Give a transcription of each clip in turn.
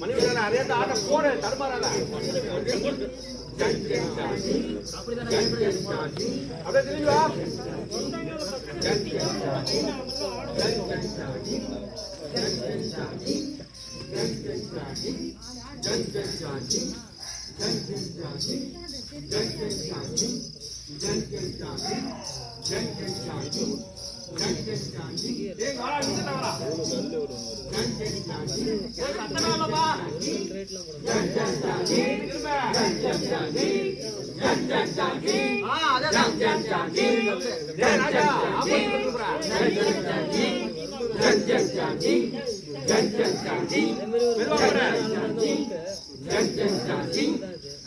ಮನೆ ಅರ್ಯದ ಆಟ ಫೋನ್ ತಡಬಾರಲ್ಲ ಅದೇ ತಿಳಿಯುವ ಜನ ಜನ ಜನ ಜನ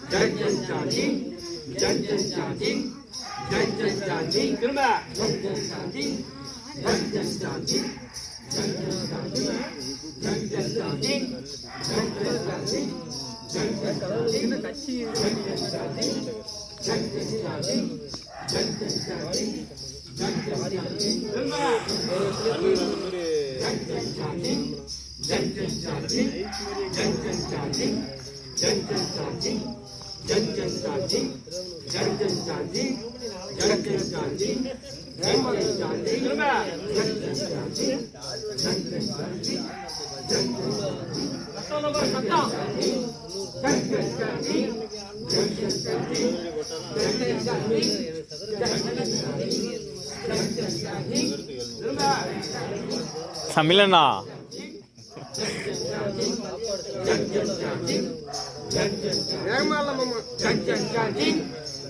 ஜன் ஜன் ஜாதி ஜன் ஜன் ஜாதி जय जय जानकी कृपा जय जय जानकी जय जय जानकी जय जय जानकी जय जय जानकी जय जय जानकी जय जय जानकी जय जय जानकी जय जय जानकी जय जय जानकी जय जय जानकी कृपा जय जय जानकी जय जय जानकी जय जय जानकी जय जय जानकी जय जय जानकी ஜெய் ஜெய் சாந்தி ஜெய் ஜெய் சாந்தி ஜெய் ஜெய் சாந்தி ஜெய் ஜெய் சாந்தி ஜெய் ஜெய் சாந்தி ஜெய் சத்தம் நம்பர் சத்தம் ஜெய் ஜெய் சாந்தி ஜெய் ஜெய் சாந்தி ஜெய் ஜெய் சாந்தி சமிலனா. ஜெய் ஜெய் சாந்தி ஜெய் ஜெய் சாந்தி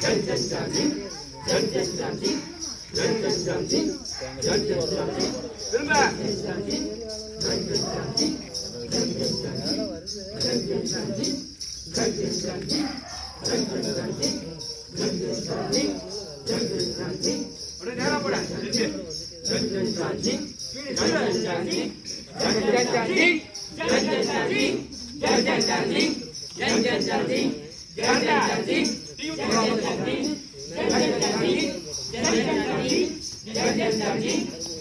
ஜெய் ஜெய் ஜாதி ஜெய் ஜெய் ஜாதி ஜெய் ஜெய் ஜாதி ஜெய் ஜெய் ஜாதி திரும்ப ஜெய் ஜாதி ஜெய் ஜெய் ஜாதி ஜெய் ஜெய் ஜாதி ஜெய் ஜெய் ஜாதி ஜெய் ஜெய் ஜாதி ஜெய் ஜெய் ஜாதி ஜெய் ஜெய் ஜாதி ஜெய் ஜெய் ஜாதி உடனே நேரா போடா ஜெய் ஜெய் ஜாதி ஜெய் ஜெய் ஜாதி ஜெய் ஜெய் ஜாதி ஜெய் ஜெய் ஜாதி ஜெய் ஜெய் ஜாதி ஜெய் ஜெய் ஜாதி ஜெய் ஜெய் ஜாதி జగజ్జన్ సార్కి